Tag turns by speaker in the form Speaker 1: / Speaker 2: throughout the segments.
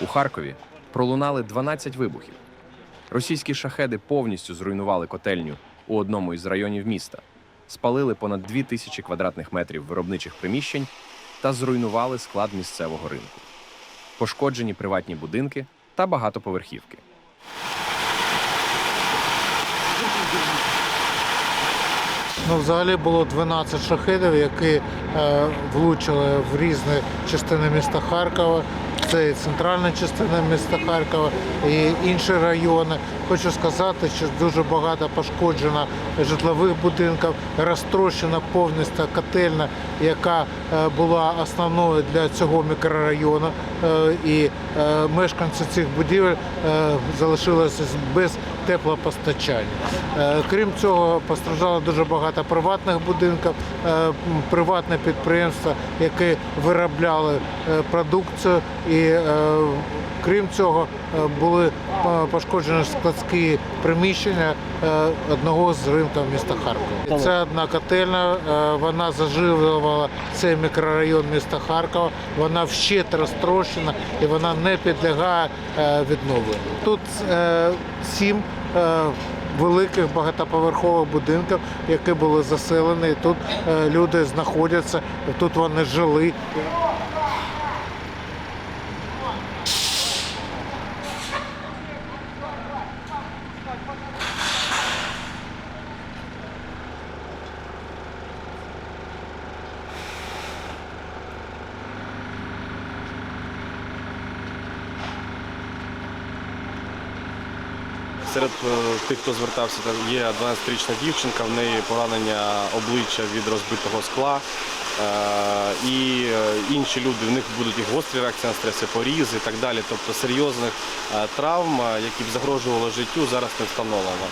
Speaker 1: У Харкові пролунали 12 вибухів. Російські шахеди повністю зруйнували котельню у одному із районів міста, спалили понад 2 тисячі квадратних метрів виробничих приміщень та зруйнували склад місцевого ринку. Пошкоджені приватні будинки та багатоповерхівки.
Speaker 2: Ну, взагалі було 12 шахедів, які е, влучили в різні частини міста Харкова. Це і центральна частина міста Харкова, і інші райони. Хочу сказати, що дуже багато пошкоджено житлових будинків, розтрощена повністю котельна, яка е, була основною для цього мікрорайону. Е, І е, мешканці цих будівель залишилися без теплопостачання. Крім цього, постраждало дуже багато приватних будинків, приватне підприємства, які виробляли продукцію. І е, крім цього, е, були е, пошкоджені складські приміщення одного з ринків міста Харкова. Це одна котельна, вона заживлювала цей мікрорайон міста Харкова. Вона вщет розтрощена і вона не підлягає відновленню. Тут сім великих багатоповерхових будинків, які були заселені. Тут люди знаходяться, тут вони жили.
Speaker 3: Серед е, тих, хто звертався, є 12-річна дівчинка, в неї поранення обличчя від розбитого скла. Е, І е, інші люди, в них будуть і гострі реакції на стрес, і порізи і так далі. Тобто серйозних травм, які б загрожували життю, зараз не встановлено.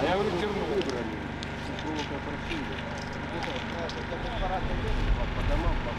Speaker 4: А я говорю, мы выбрали? глубокое просили. Вот это, это, это, это, это, это, это,